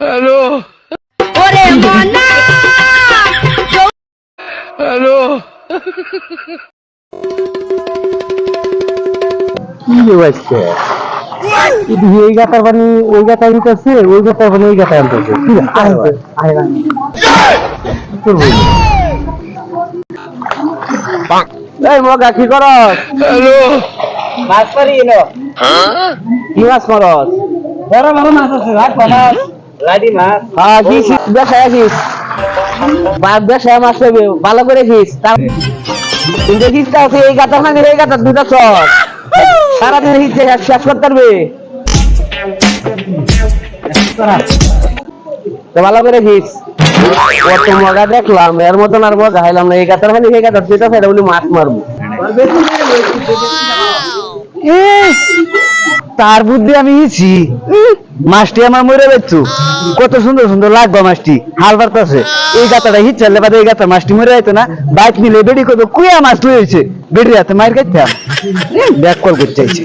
Hello ওরে মনা! Hello কি হচ্ছে এই গাতার পানি ওই গাতা আনতেছে ওই গাতার পানি এই গাতা আনতেছে। এই মগা কি করস? হ্যালো মাছ পারি এলো। কি মাছ মারস? বড় বড় মাছ আছে ভাত বানাস। লাডি মাছ হ্যাঁ আছিস মাছ ভালো করে খিস আছে এই গাতার মানে এই গাতার দুটা চর সারাদিন হিচ্ছে শেষ করতে পারবে। তো ভালো করে খিস কত মগা দেখলাম এর মতন আর মগা হাইলাম না। এই গাতার মানে এই গাতার দুটা সেটা বলি মাছ মারবো। তার বুদ্ধি আমি ইছি মাছটি আমার মরে বেচছু কত সুন্দর সুন্দর লাগবে মাছটি, হাল বাড়তেছে। এই গাতাটা হিট চাললে বাদে এই গাতা মাছটি মরে যাইতো না। বাইক নিলে বেডি কত কুয়া মাছ লই হয়েছে বেডি হাতে মায়ের খাইতাম। ব্যাক কল করতে চাইছে